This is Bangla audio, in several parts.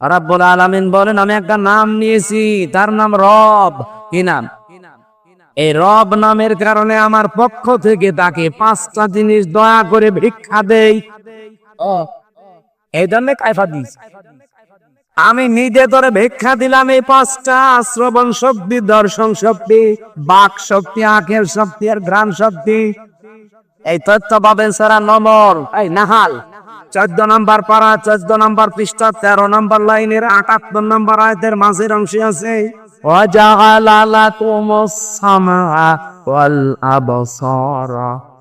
রাব্বুল আলামিন বলেন আমি একটা নাম নিয়েছি তার নাম রব। কি নাম? এই রব নামের কারণে আমার পক্ষ থেকে তাকে পাঁচটা জিনিস দয়া করে ভিক্ষা দেই। এই জন্য কায়ফা দিস আমি নিজে তোরে ভিক্ষা দিলাম এই পাঁচটা শ্রবণ শক্তি দর্শন শক্তি বাক শক্তি আখের শক্তি আর ঘ্রাণ শক্তি। এই তথ্য পাবেন সারা নম্বর এই নাহাল। চোদ্দ নম্বর পারা চোদ্দ নম্বর পৃষ্ঠা তেরো নম্বর লাইনের আটাত্তর নম্বর আয়তের মাঝের অংশে আছে وجعل لكم السمع والأبصار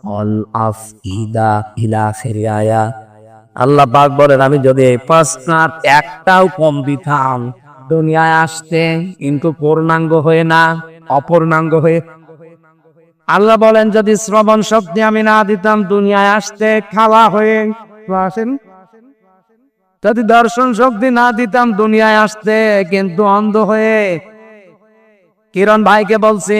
والأفئدة إلى آخر آية আল্লাহ পাক বলেন আমি যদি এই পাঁচটার একটাও কম দিতাম দুনিয়ায় আসতে কিন্তু পূর্ণাঙ্গ হয়ে না অপূর্ণাঙ্গ হয়ে আল্লাহ বলেন যদি শ্রবণ শক্তি আমি না দিতাম দুনিয়ায় আসতে খাওয়া হয়ে আসেন। যদি দর্শন শক্তি না দিতাম দুনিয়ায় আসতে কিন্তু অন্ধ হয়ে কিরণ ভাইকে বলছি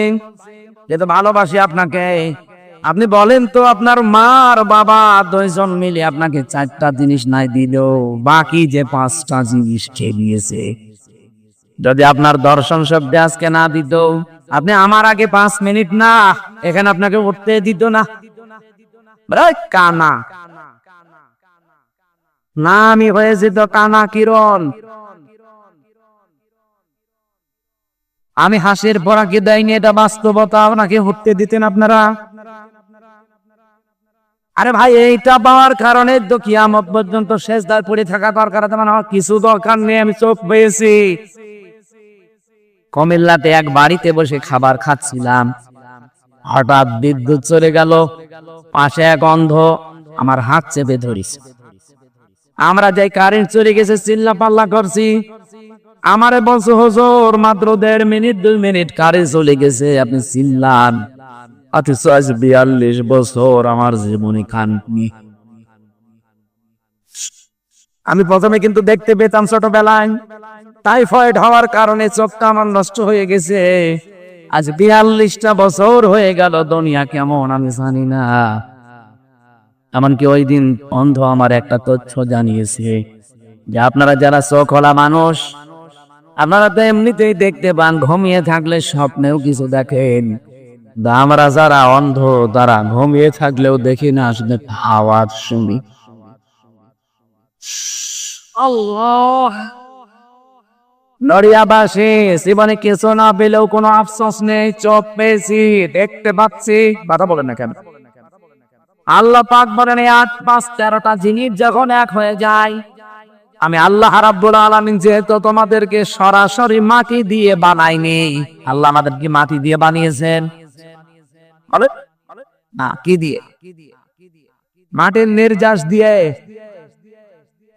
যে তো ভালোবাসি আপনাকে। আপনি বলেন তো আপনার মা আর বাবা দুইজন মিলে আপনাকে চারটা জিনিস নাই দিল বাকি যে পাঁচটা জিনিস খেয়ে যদি আপনার দর্শন শব্দে আজকে না দিত আপনি আমার আগে পাঁচ মিনিট না এখানে আপনাকে উঠতে দিত না। বলে, "ওই কানা। না আমি হয়েছি তো কানা কিরণ। আমি হাসির পরাকে দেয়নি এটা বাস্তবতা আপনাকে উঠতে দিতেন আপনারা। আরে ভাই, এইটা পাওয়ার কারণে তো কিয়ামত পর্যন্ত শেষ দার পড়ে থাকা দরকার মানে আমার কিছু দরকার নেই, আমি চোখ পেয়েছি। কমিল্লাতে এক বাড়িতে বসে খাবার খাচ্ছিলাম। হঠাৎ বিদ্যুৎ চলে গেল, পাশে এক অন্ধ আমার হাত চেপে ধরিস আমরা যাই কারেন্ট চলে গেছে, চিল্লা পাল্লা করছি। আমারে বলছে, হুজুর, মাত্র দেড় মিনিট, দুই মিনিট কারেন্ট চলে গেছে, আপনি চিল্লান। অথচ আজ বিয়াল্লিশ বছর আমার জীবনে খাননি। আমি প্রথমে কিন্তু দেখতে পেতাম ছোটবেলায়, টাইফয়েড হওয়ার কারণে চোখটা আমার নষ্ট হয়ে গেছে। আজ বিয়াল্লিশটা বছর হয়ে গেল, দুনিয়া কেমন আমি জানি না। এমনকি ওই দিন অন্ধ আমার একটা তথ্য জানিয়েছে যে আপনারা যারা চোখলা মানুষ আপনারা তো এমনিতেই দেখতে পান ঘুমিয়ে থাকলে স্বপ্নেও কিছু দেখেন। আমরা যারা অন্ধ তারা ঘুমিয়ে থাকলেও দেখি না আসলে আওয়াজ শুনি নড়িয়াবাসী জীবনে কিছু না পেলেও কোনো আফসোস নেই চোখ পেয়েছি দেখতে পাচ্ছি। কথা বলেন না কেন? আল্লাহ পাক বলেন এই আট পাঁচ তেরোটা জিনিস যখন এক হয়ে যায় আমি আল্লাহ রাব্বুল আলামিন যেহেতু তোমাদেরকে সরাসরি মাটি দিয়ে বানাইনি আল্লাহ আমাদেরকে মাটি দিয়ে বানিয়েছেন বলে? না কি দিয়ে মাটির নির্যাস দিয়ে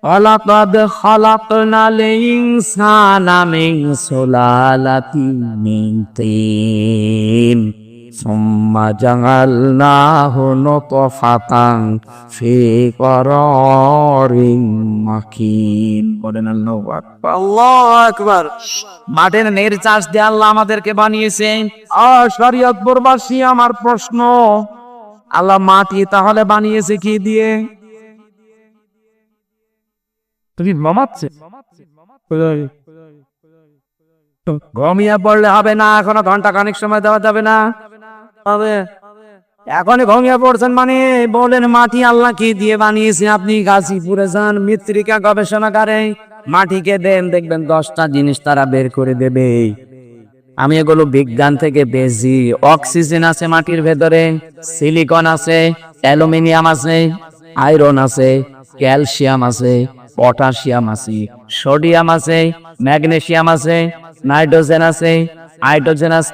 ولقد خلقنا الإنسان من سلالة من طين ثم جعلناه نطفة في قرار مكين বলেন আল্লাহু আকবার আল্লাহু আকবার মাটির নির্যাস দিয়ে আল্লাহ আমাদেরকে বানিয়েছেন আর শরীয়ত প্রবাসী আমার প্রশ্ন আল্লাহ মাটি তাহলে বানিয়েছে কি দিয়ে তুমি মামাচ্ছে ঘুমিয়ে পড়লে হবে না এখনো ঘন্টা খানিক সময় দেওয়া যাবে না হবে। এখনই ঘুমিয়ে পড়ছেন মানে বলেন মাটি আল্লাহ কি দিয়ে বানিয়েছে? আপনি গাজীপুরে যান, মৃত্তিকা গবেষণাগারে মাটিকে দেন, দেখবেন দশটা জিনিস তারা বের করে দেবে। আমি এগুলো বিজ্ঞান থেকে পেয়েছি। অক্সিজেন আছে মাটির ভেতরে, সিলিকন আছে, অ্যালুমিনিয়াম আছে, আয়রন আছে, ক্যালসিয়াম আছে, পটাশিয়াম আছে, সোডিয়াম আছে ম্যাগনেসিয়াম আছে, নাইট্রোজেন আছে, হাইড্রোজেন আছে।